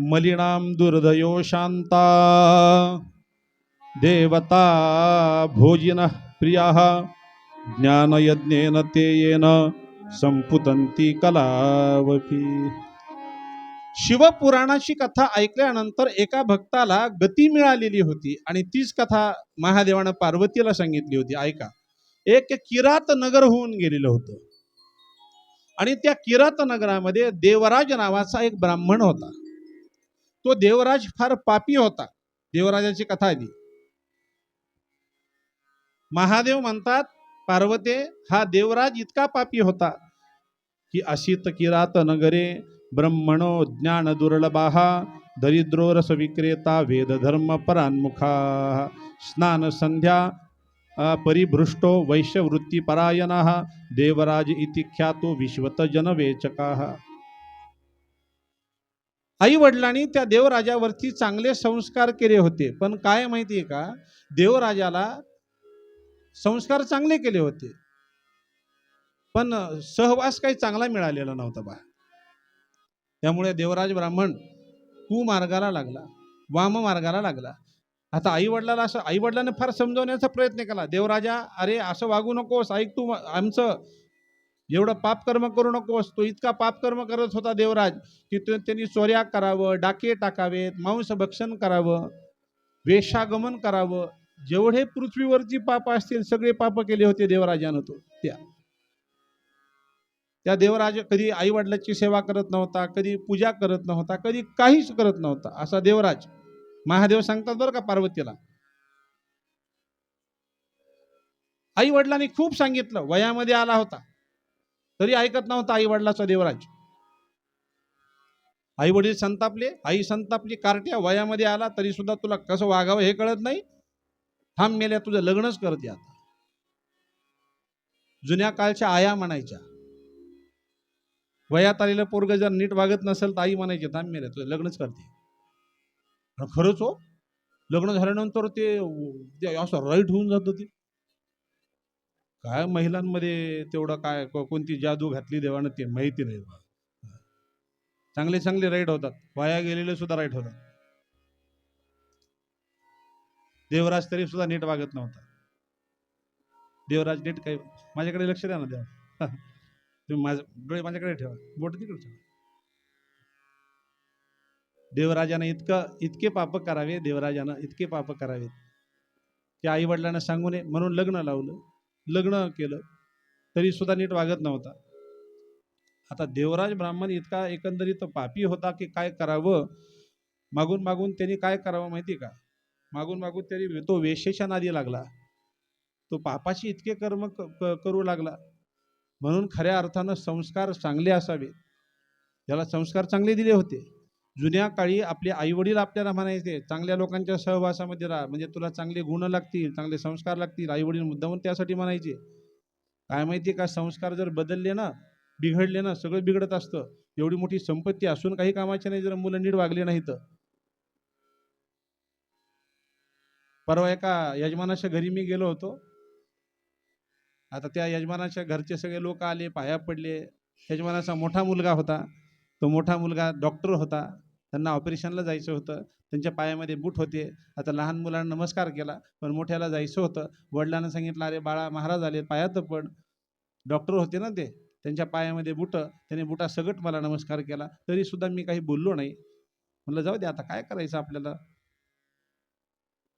मलिनां दुर्दयो शान्ता। देवता भोजिनः प्रियाः ज्ञानयज्ञेन ते येन संपुतंती कलावपी। शिवपुराणाची कथा ऐकल्यानंतर एका भक्ताला गती मिळालेली होती आणि तीच कथा महादेवानं पार्वतीला सांगितली होती ऐका एक किरात नगर होऊन गेलेलं होतं आणि त्या किरात नगरामध्ये देवराज नावाचा एक ब्राह्मण होता. तो देवराज फार पापी होता. देवराजाची कथा आहे महादेव म्हणतात पार्वते हा देवराज इतका पापी होता की अशित किरात नगरे ब्रह्मणो ज्ञान दुर्लभाहा दरिद्रो रस विक्रेता वेद धर्म परान्मुखा स्नान संध्या परिभृष्टो वैश्यवृत्तीपरायण देवराज इति ख्यातो विश्वत जनवेचका आई वडिलांनी त्या देवराजावरती चांगले संस्कार केले होते. पण काय माहितीये का? देवराजाला संस्कार चांगले केले होते. पण सहवास काही चांगला मिळालेला नव्हता बा. त्यामुळे देवराज ब्राह्मण तू मार्गाला लागला वाम मार्गाला लागला. आता आई वडिलाला असं आई वडिलांनी फार समजवण्याचा प्रयत्न केला. देवराजा अरे असं वागू नकोस. ऐक तू आमचं एवढं पापकर्म करू नकोस. तो इतका पापकर्म करत होता देवराज की त्यांनी चोऱ्या करावं डाके टाकावेत मांस भक्षण करावं वेशागमन करावं. जेवढे पृथ्वीवरची पाप असतील सगळे पाप केले होते देवराजानं तो त्या. त्या देवराज कधी आई वडिलांची सेवा करत नव्हता कधी पूजा करत नव्हता कधी काहीच करत नव्हता. असा देवराज महादेव सांगतात बरं का पार्वतीला. आई वडिलांनी खूप सांगितलं वयामध्ये आला होता. तरी ऐकत नव्हता आई वडिलाचा देवराज. आई वडील संतापले आई संतापली कारट्या वयामध्ये आला तरी सुद्धा तुला कसं वागावं हे कळत नाही? थांब मेल्या तुझं लग्नच करते आता. जुन्या काळच्या आया म्हणायच्या. वयात आलेलं पोरग जर नीट वागत नसेल तर आई म्हणायची थांब मेल्या तुझं लग्नच करते. खरंच हो. लग्न झाल्यानंतर ते ते असं राईट होऊन जातं ते काय महिलांमध्ये तेवढं काय कोणती जादू घातली देवानं ते माहिती नाही बा. चांगले चांगले राईट होतात. वाया गेलेले सुद्धा राईट होतात. देवराज तरी सुद्धा नीट वागत नव्हता. देवराज नीट काही माझ्याकडे लक्ष द्या ना देवा. तुम्ही माझे डोळे माझ्याकडे ठेवा. बोट तिकडे ठेवा. देवराजानं इतकं इतके पाप करावे देवराजानं इतके पाप करावे की आई वडिलांना सांगू नये म्हणून लग्न लावलं. लग्न केलं तरी सुद्धा नीट वागत नव्हता. आता देवराज ब्राह्मण इतका एकंदरीत पापी होता की काय करावं? मागून मागून त्यांनी काय करावं माहिती का? मागून मागून त्यांनी तो वेशेच्या नादी लागला. तो पापाशी इतके कर्म क- क- करू लागला. म्हणून खऱ्या अर्थानं संस्कार चांगले असावे त्याला संस्कार चांगले दिले होते. जुन्या काळी आपले आईवडील आपल्याला म्हणायचे चांगल्या लोकांच्या सहवासामध्ये राहा. म्हणजे तुला चांगले गुण लागतील चांगले संस्कार लागतील. आईवडील मुद्दामून त्यासाठी म्हणायचे. काय माहिती का? संस्कार जर बदलले ना बिघडले ना सगळं बिघडत असतं. एवढी मोठी संपत्ती असून काही कामाचे नाही जर मुलं नीट वागले नाही तर परवा एका यजमानाच्या घरी मी गेलो होतो. आता त्या यजमानाच्या घरचे सगळे लोक आले पाया पडले. यजमानाचा मोठा मुलगा होता. तो मोठा मुलगा डॉक्टर होता. त्यांना ऑपरेशनला जायचं होतं. त्यांच्या पायामध्ये बूट होते. आता लहान मुलांना नमस्कार केला पण मोठ्याला जायचं होतं. वडिलांना सांगितलं अरे बाळा महाराज आले पायात पण. डॉक्टर होते ना ते. त्यांच्या पायामध्ये बुट त्याने बुटा सगट मला नमस्कार केला. तरी सुद्धा मी काही बोललो नाही. म्हणलं जाऊ दे आता काय करायचं आपल्याला?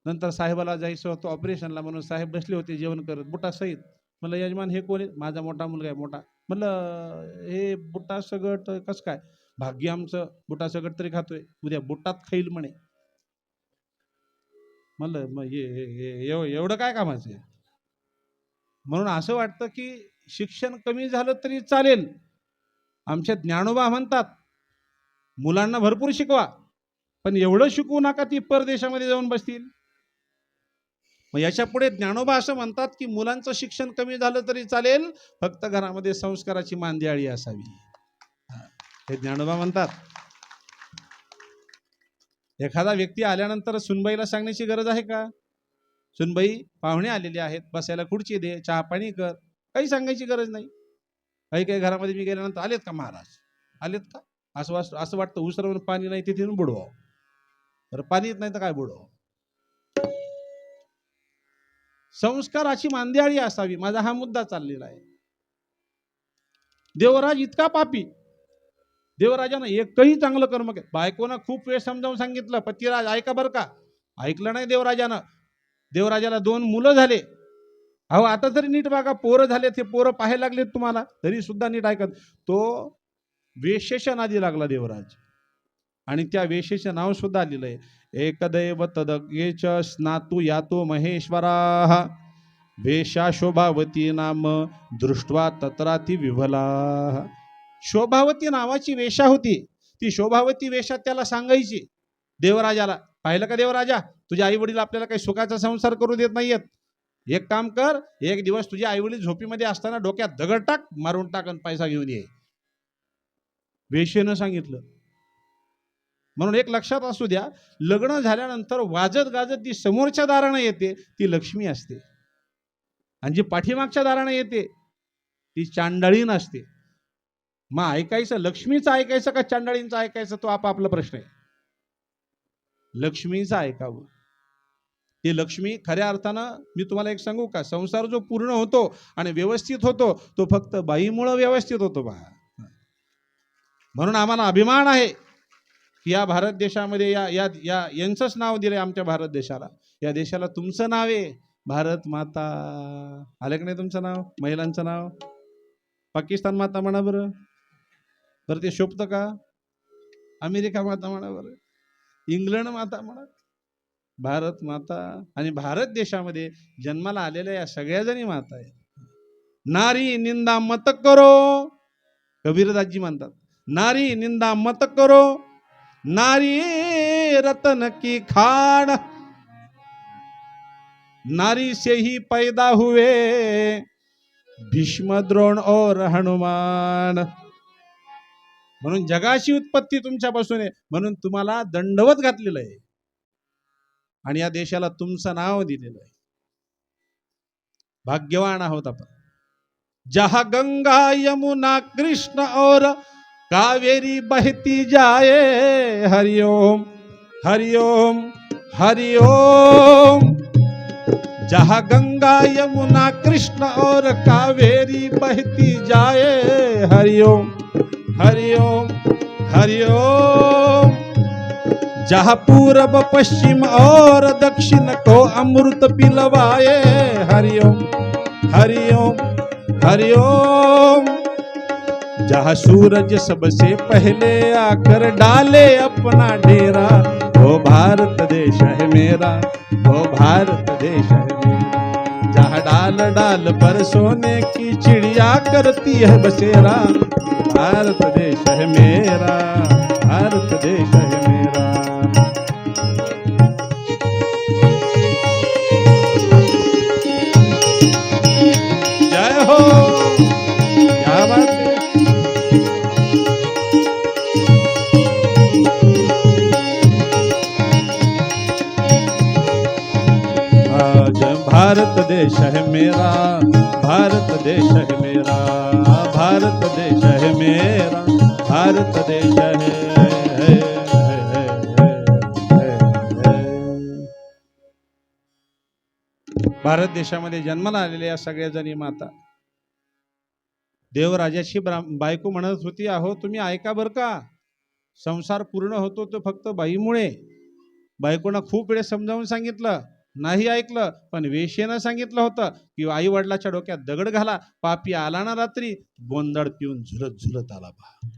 नंतर साहेबाला जायचं होतं ऑपरेशनला. म्हणून साहेब बसले होते जेवण करत बुटा सहित. म्हणलं यजमान हे कोण आहे माझा मोठा मुलगा आहे मोठा. म्हणलं हे बुटा सगट कसं काय? भाग्य आमचं बुटासकट तरी खातोय. उद्या बुटात खाईल म्हणे. म्हणलं मग हे एवढं काय कामाचं आहे? म्हणून असं वाटतं की शिक्षण कमी झालं तरी चालेल. आमच्या ज्ञानोबा म्हणतात मुलांना भरपूर शिकवा पण एवढं शिकवू नका ती परदेशामध्ये जाऊन बसतील. मग याच्यापुढे ज्ञानोबा असं म्हणतात की मुलांचं शिक्षण कमी झालं तरी चालेल फक्त घरामध्ये संस्काराची मांदियाळी असावी. हे ज्ञानोबा म्हणतात. एखादा व्यक्ती आल्यानंतर सुनबाईला सांगण्याची गरज आहे का? सुनबाई पाहुणे आलेले आहेत. बसायला खुर्ची दे चहा पाणी कर. काही सांगायची गरज नाही. काही काही घरामध्ये मी गेल्यानंतर आलेत का महाराज? आलेत का? असं वाट असं वाटतं उसरवून पाणी नाही तिथे येऊन बुडवावं. बरं पाणी येत नाही तर काय बुडवा संस्काराची मांदियाळी असावी. माझा हा मुद्दा चाललेला आहे. देवराज इतका पापी. देवराजानं एकही चांगलं कर्म केलं. बायकोनं खूप वेळ समजावून सांगितलं पतिराज ऐका बरं का. ऐकलं नाही देवराजानं. देवराजाला दोन मुलं झाले. अहो आता तरी नीट बघा पोरं झाले ते पोरं पाहायला लागलेत तुम्हाला तरी सुद्धा नीट ऐकत. तो वेशेच्या नादी लागला देवराज. आणि त्या वेशेचं नाव सुद्धा आलेलं आहे. एकदैव तदगेच स्नातू यातो महेश्वरा. वेशा शोभावती नाम दृष्ट्वा तत्राती विभला शोभावती नावाची वेशा होती. ती शोभावती वेशा त्याला सांगायची. देवराजाला पाहिलं का देवराजा? तुझे आई वडील आपल्याला काही सुखाचा संसार करू देत नाहीयेत. एक काम कर एक दिवस तुझे आई वडील झोपीमध्ये असताना डोक्यात दगड टाक मारून टाक आणि पैसा घेऊन ये. वेशेनं सांगितलं. म्हणून एक लक्षात असू द्या लग्न झाल्यानंतर वाजत गाजत जी समोरच्या दारानं येते ती लक्ष्मी असते. आणि जी पाठीमागच्या दारानं येते ती चांडाळीन असते मग ऐकायचं लक्ष्मीचं ऐकायचं का चांडाळींचं ऐकायचं? तो आपापला प्रश्न आहे. लक्ष्मीचं ऐकावं. ते लक्ष्मी खऱ्या अर्थानं मी तुम्हाला एक सांगू का? संसार जो पूर्ण होतो आणि व्यवस्थित होतो तो फक्त बाईमुळं व्यवस्थित होतो बा. म्हणून आम्हाला अभिमान आहे की या भारत देशामध्ये या या या यांचंच नाव दिलंय आमच्या भारत देशाला. या देशाला तुमचं नाव आहे भारत माता. आलं की नाही तुमचं नाव? महिलांचं नाव? पाकिस्तान माता म्हणा बरं. तर ते शोभतं का? अमेरिका माता म्हणा बरं इंग्लंड माता म्हणा भारत माता आणि भारत देशामध्ये जन्माला आलेल्या या सगळ्या जणी माता आहेत. नारी निंदा मत करो कबीरदासजी म्हणतात. नारी निंदा मत करो नारी रतन की खाण. नारी से ही पैदा हुए भीष्म द्रोण और हनुमान. म्हणून जगाची उत्पत्ती तुमच्यापासून आहे. म्हणून तुम्हाला दंडवत घातलेलं आहे. आणि या देशाला तुमचं नाव दिलेलं आहे. भाग्यवान आहोत आपण. जहा गंगा यमुना कृष्ण और कावेरी बहती जाए हरिओम हरिओम हरिओम जहा गंगा यमुना कृष्ण और कावेरी बहती जाए हरिओम हरिओम हरिओम जहाँ पूरब पश्चिम और दक्षिण को अमृत पिलवाए। हरिओम हरिओम हरिओम जहाँ सूरज सबसे पहले आकर डाले अपना डेरा, वो भारत देश है मेरा, वो भारत देश है मेरा। जहाँ डाल डाल पर सोने की चिड़िया करती है बसेरा भारत देश है मेरा भारत देश है मेरा। भारत भारत देशामध्ये जन्माला आलेल्या सगळ्या जणी माता. देवराजाची बायको म्हणत होती अहो तुम्ही ऐका बर का. संसार पूर्ण होतो तो फक्त बाईमुळे. बायकोनं खूप वेळेस समजावून सांगितलं नाही ऐकलं पण वेशेनं सांगितलं होतं की आई वडिलाच्या डोक्यात दगड घाला पापी आला ना रात्री बोंदड पिऊन झुलत झुलत आला बा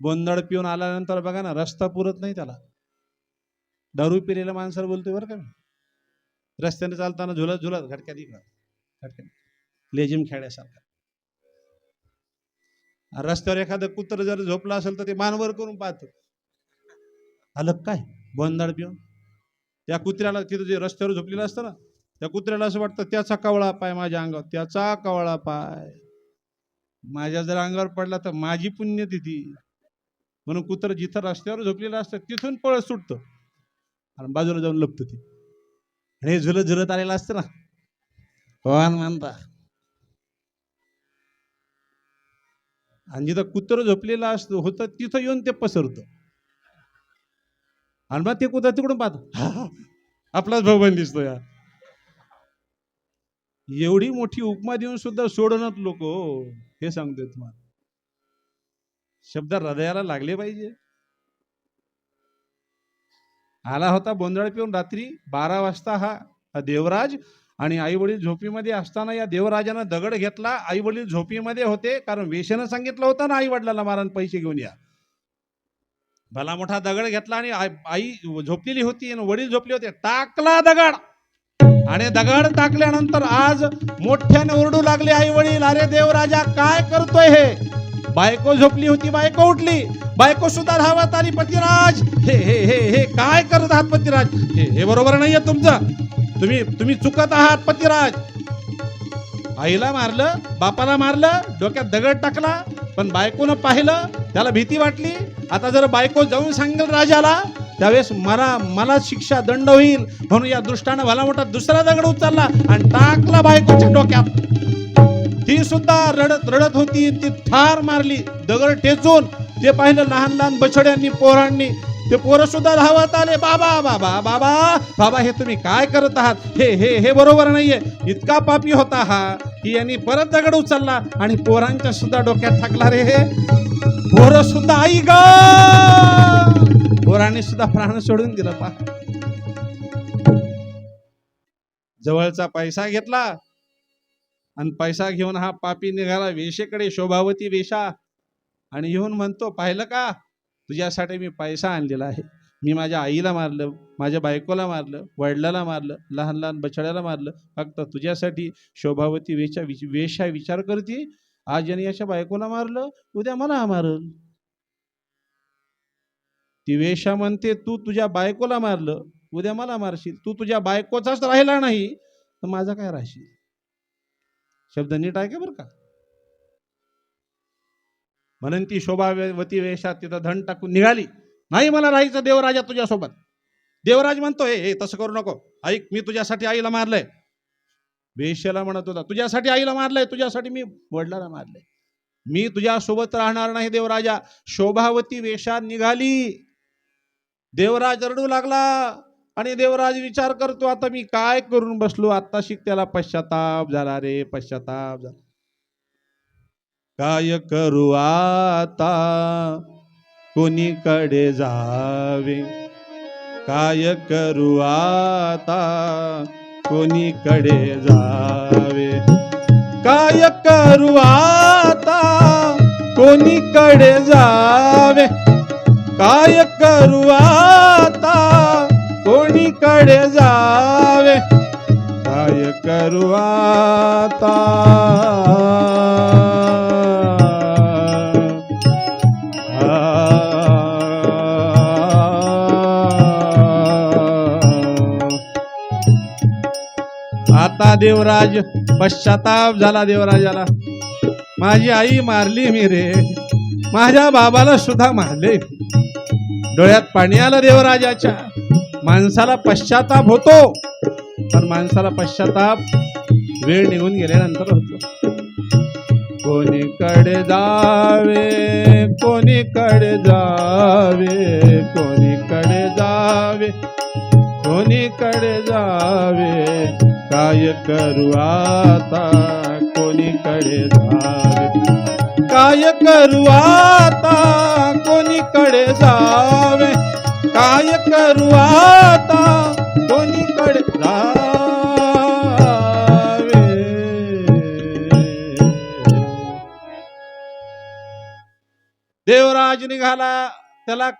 बोंदड पिऊन आल्यानंतर बघा ना रस्ता पुरत नाही त्याला. दारू पिलेल्या माणसाला बोलतोय बरं का मी. रस्त्याने चालताना झुलत झुलत घटक्यात इकडं घटक्यात लेजिम खेळ्यासारखा रस्त्यावर एखादं कुत्र जर झोपलं असेल तर ते मानवर करून पाहतो. आलं काय? बोंदाड पिऊन. त्या कुत्र्याला तिथं जे रस्त्यावर झोपलेलं असतं ना त्या कुत्र्याला असं वाटतं त्याचा कवळा पाय माझ्या अंगावर त्याचा कवळा पाय. माझ्या जर अंगावर पडला तर माझी पुण्य तिथी. म्हणून कुत्र जिथं रस्त्यावर झोपलेलं असतं तिथून पळत सुटतं. आणि बाजूला जाऊन लपतं ती. आणि हे झुलत झुलत आलेलं असतं ना. कोण म्हणता आणि जिथं कुत्र झोपलेलं असतं होतं तिथं येऊन ते पसरतं. आणि मग ते कुत्र तिकडून पाहत आपलाच भाऊ दिसतो या एवढी मोठी उपमा देऊन सुद्धा सोडणत लोक हो, हे सांगते तुम्हाला. शब्द हृदयाला लागले पाहिजे. आला होता बोंदळ पिऊन रात्री बारा वाजता हा देवराज आणि आई वडील झोपीमध्ये असताना या देवराजानं दगड घेतला. आई वडील झोपीमध्ये होते कारण वेशानं सांगितलं होतं ना आई वडिलांना मारान पैसे घेऊन या. भला मोठा दगड घेतला आणि आई आई झोपलेली होती आणि वडील झोपले होते. टाकला दगड! आणि दगड टाकल्यानंतर आज मोठ्याने ओरडू लागले आई वडील अरे देवराजा काय करतोय हे? बायको झोपली होती बायको उठली. बायको सुद्धा धावत आली पतिराज हे हे हे हे काय करत आहात पतिराज हे हे बरोबर नाहीये तुमचं. तुम्ही तुम्ही चुकत आहात पतिराज आईला मारलं बापाला मारलं डोक्यात दगड टाकला पण बायकोनं पाहिलं त्याला भीती वाटली. आता जर बायको जाऊन सांगेल राजाला त्यावेळेस मला मला शिक्षा दंड होईल. म्हणून या दृष्टानं भला मोठा दुसरा दगड उचलला आणि टाकला बायकोच्या डोक्यात. ती सुद्धा रडत रडत होती ती ठार मारली दगड ठेचून ते पाहिलं लहान लहान बछड्यांनी पोरांनी ते पोरं सुद्धा धावत आले बाबा बाबा बाबा बाबा हे तुम्ही काय करत आहात? हे हे हे बरोबर नाहीये. इतका पापी होता हा की यांनी परत दगड उचलला आणि पोरांच्या सुद्धा डोक्यात टाकला रे हे. पोरं सुद्धा आई ग! पोरांनी सुद्धा प्राण सोडून दिला पा जवळचा पैसा घेतला आणि पैसा घेऊन हा पापी निघाला वेशेकडे शोभावती वेशा. आणि येऊन म्हणतो पाहिलं का? तुझ्यासाठी मी पैसा आणलेला आहे. मी माझ्या आईला मारलं माझ्या बायकोला मारलं वडिलाला मारलं लहान लहान बछड्याला मारलं. फक्त तुझ्यासाठी शोभावती वेशा विच- वेशा विचार करते. आज याने याच्या बायकोला मारलं उद्या मला मारल. ती वेशा म्हणते तू तुझ्या बायकोला मारलं उद्या मला मारशील. तू तुझ्या बायकोचाच राहिला नाही तर माझा काय राहशील? शब्द नीट आहे का बरं का? म्हणून ती शोभावती वेशात तिथं धन टाकून निघाली. नाही मला राहायचं देवराजा तुझ्यासोबत. देवराज म्हणतो हे तसं करू नको. ऐक मी तुझ्यासाठी आईला मारलंय. वेश्याला म्हणत होता तुझ्यासाठी आईला मारलंय तुझ्यासाठी मी वडिलाला मारलंय. मी तुझ्यासोबत राहणार नाही देवराजा. शोभावती वेशात निघाली. देवराज रडू लागला. आणि देवराज विचार करतो आता मी काय करून बसलो? आता शिक त्याला पश्चाताप झाला रे पश्चाताप झाला. काय करू आता? कोणीकडे जावे? काय करू आता? कोणीकडे जावे? काय करू आता? कोणीकडे जावे? काय करू कडे जावे. काय करू आता? आता देवराज पश्चाताप झाला देवराजाला. माझी आई मारली मी रे. माझ्या बाबाला सुद्धा मारले डोळ्यात पाणी आलं देवराजाच्या. माणसाला पश्चाताप होतो. पण माणसाला पश्चाताप वेळ निघून गेल्यानंतर होतो. कोणीकडे जावे कोणीकडे जावे कोणीकडे जावे कोणीकडे जावे काय करू आता कोणीकडे जावे. काय करू आता कोणीकडे जावे. करू आता कोणीकडे जावे? देवराज निघाला. त्याला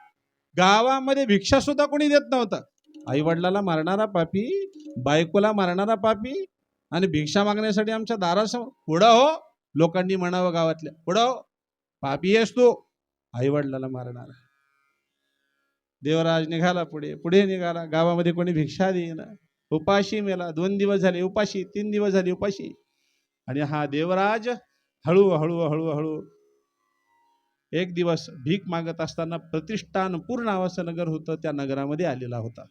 गावामध्ये भिक्षा सुद्धा कोणी देत नव्हतं. आई वडिलाला मारणारा पापी बायकोला मारणारा पापी आणि भिक्षा मागण्यासाठी आमच्या दारासमोर पुढं हो लोकांनी म्हणावं गावातल्या. पुढं हो पापी आहेस तू. आई वडिलाला मारणारा. देवराज निघाला पुढे पुढे निघाला. गावामध्ये कोणी भिक्षा देईना. उपाशी मेला. दोन दिवस झाले उपाशी तीन दिवस झाले उपाशी. आणि हा देवराज हळू हळू हळू हळू एक दिवस भीक मागत असताना प्रतिष्ठानपूर आवासन नगर होतं त्या नगरामध्ये आलेला होता.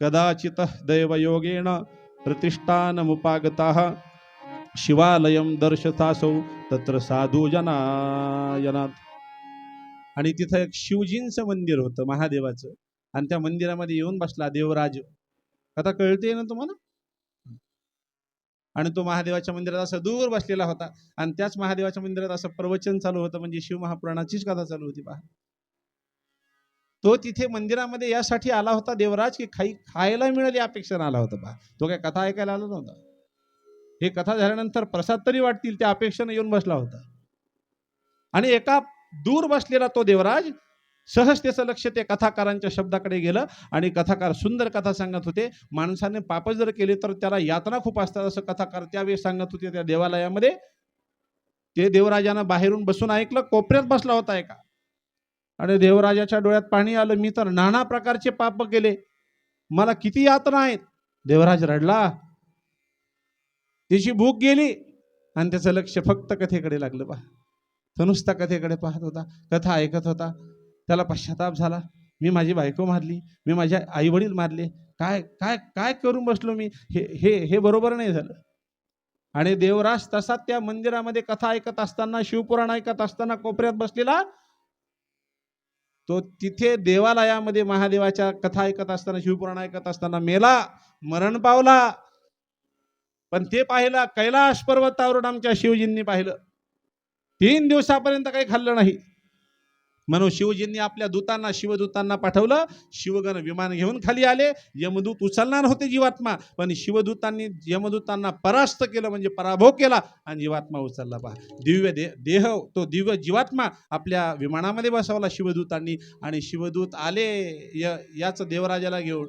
कदाचित दैवयोगेन प्रतिष्ठानमुपागता शिवालयं दर्शतासौ तत्र साधू जनायनात आणि तिथं एक शिवजींचं मंदिर होतं महादेवाचं. आणि त्या मंदिरामध्ये येऊन बसला देवराज. आता कळते ना तुम्हाला? आणि तो महादेवाच्या मंदिरात असं दूर बसलेला होता. आणि त्याच महादेवाच्या मंदिरात असं प्रवचन चालू होतं म्हणजे शिव महापुराणाचीच कथा चालू होती पहा. तो तिथे मंदिरामध्ये यासाठी आला होता देवराज की खाई खायला मिळाली अपेक्षा आला होता पहा. तो काय कथा ऐकायला आला नव्हता? हे कथा झाल्यानंतर प्रसाद तरी वाटतील त्या अपेक्षेने येऊन बसला होता. आणि एका दूर बसलेला तो देवराज सहज त्याचं लक्ष त्या कथाकारांच्या शब्दाकडे गेलं आणि कथाकार सुंदर कथा सांगत होते. माणसाने पाप जर केले तर त्याला यातना खूप असतात असं कथाकार त्यावेळी सांगत होते त्या देवालयामध्ये. ते देवराजानं बाहेरून बसून ऐकलं कोपऱ्यात बसला होता एका. आणि देवराजाच्या डोळ्यात पाणी आलं मी तर नाना प्रकारचे पाप केले. मला किती यातना आहेत. देवराज रडला. त्याची भूक गेली आणि त्याचं लक्ष फक्त कथेकडे लागलं पहा तो नुसता कथेकडे पाहत होता कथा ऐकत होता. त्याला पश्चाताप झाला. मी माझी बायको मारली मी माझ्या आई वडील मारले. काय काय काय करून बसलो मी? हे हे हे बरोबर नाही झालं. आणि देवराज तसा त्या मंदिरामध्ये कथा ऐकत असताना शिवपुराण ऐकत असताना कोपऱ्यात बसलेला तो तिथे देवालयामध्ये महादेवाच्या कथा ऐकत असताना शिवपुराण ऐकत असताना मेला मरण पावला. पण ते पाहिलं कैलाश पर्वतावरून आमच्या शिवजींनी पाहिलं. तीन दिवसापर्यंत काही खाल्लं नाही. म्हणून शिवजींनी आपल्या दूतांना शिवदूतांना पाठवलं. शिवगण विमान घेऊन खाली आले. यमदूत उचलणार होते जीवात्मा पण शिवदूतांनी यमदूतांना परास्त केलं म्हणजे पराभव केला आणि जीवात्मा उचलला पहा दिव्य दे देह तो दिव्य जीवात्मा आपल्या विमानामध्ये बसवला शिवदूतांनी आणि शिवदूत आले य याच देवराजाला घेऊन.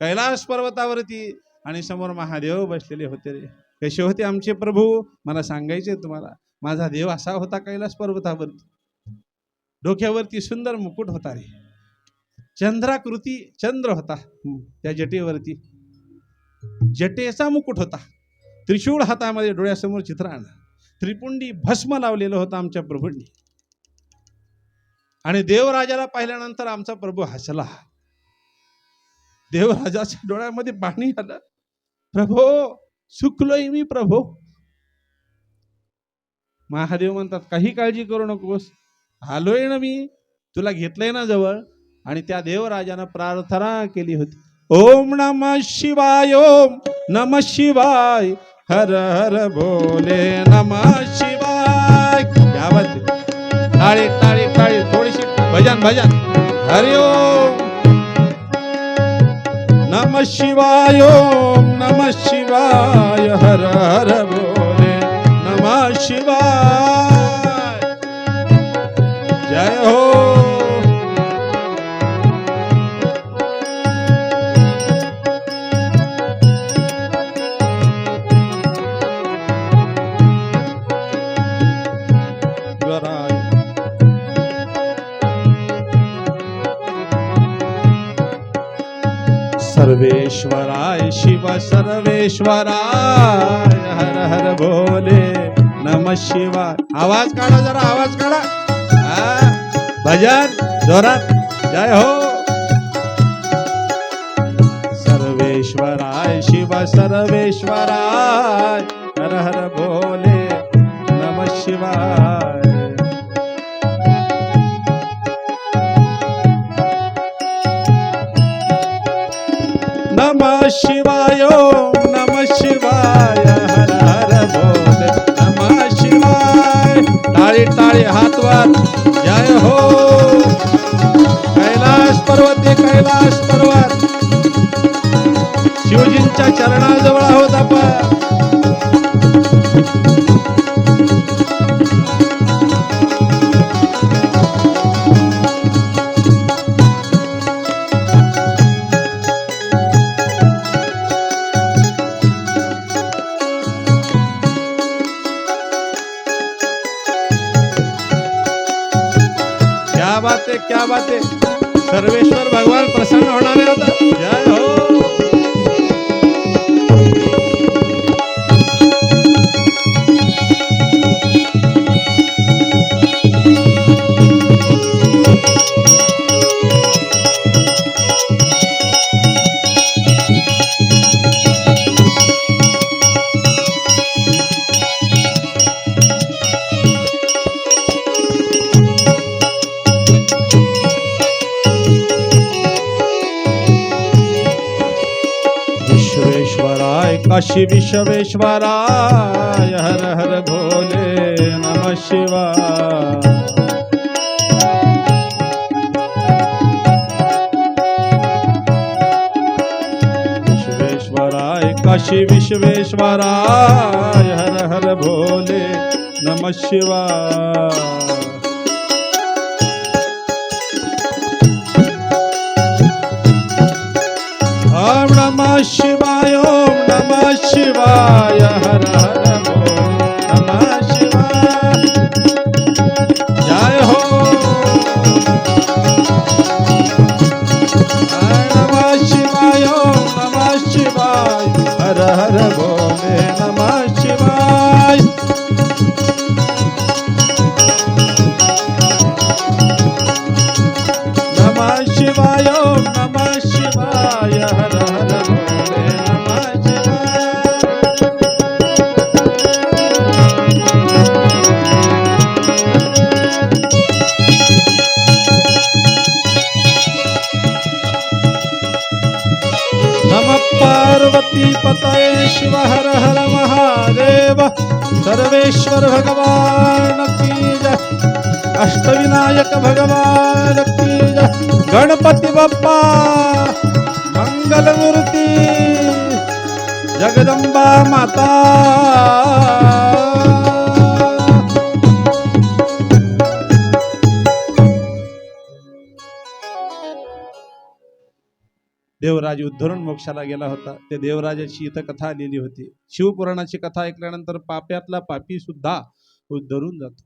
कैलास पर्वतावरती आणि समोर महादेव बसलेले होते रे. कसे होते आमचे प्रभू? मला सांगायचे तुम्हाला. माझा देव असा होता कैलास पर्वतावरती. डोक्यावरती सुंदर मुकुट होता रे. चंद्राकृती चंद्र होता. त्या जटेवरती. जटेचा मुकुट होता. त्रिशूळ हातामध्ये डोळ्यासमोर चित्र आणलं. त्रिपुंडी भस्म लावलेलं होतं आमच्या प्रभूंनी. आणि देवराजाला पाहिल्यानंतर आमचा प्रभू हसला. देवराजाच्या डोळ्यामध्ये पाणी आलं. प्रभो सुकलोय मी प्रभो. महादेव म्हणतात काही काळजी करू नकोस. आलोय ना मी. तुला घेतलंय ना जवळ. आणि त्या देवराजानं प्रार्थना केली होती. ओम नम शिवाय ओम नम शिवाय हर हर भोले नम शिवाय. क्या बात टाळी टाळी टाळी थोडीशी भजन भजन. हरि ओम. नम शिवाय ओम नम शिवाय हर हर भोले शिवाय। जय हो। सर्वेश्वराय शिव सर्वेश्वराय। भजन जोरात. जय हो. सर्वेश्वराय शिव सर्वेश्वराय हर हर भोले नम शिवाय. नम शिवाय नम शिवाय. टाळी टाळी हातवर. जय हो. कैलास पर्वत कैलास पर्वत. शिवजींच्या चरणाजवळ आहोत आपण. बात है सर्वेश्वर भगवान प्रसन्न होणारे. काशी विश्वेश्वराय हर हर भोले नम शिवाय विश्वेश्वराय काशी विश्वेश्वराय हर हर भोले नम शिवाय ओम नमः शिवाय। शिवाय हर हर सर्वेश्वर भगवान की जय। अष्टविनायक भगवान की जय। गणपती बाप्पा मंगलमूर्ती जगदंबा माता। देवराज उद्धरून मोक्षाला गेला होता. त्या देवराजाची इथं कथा आलेली होती. शिवपुराणाची कथा ऐकल्यानंतर पाप्यातला पापी सुद्धा उद्धरून जातो.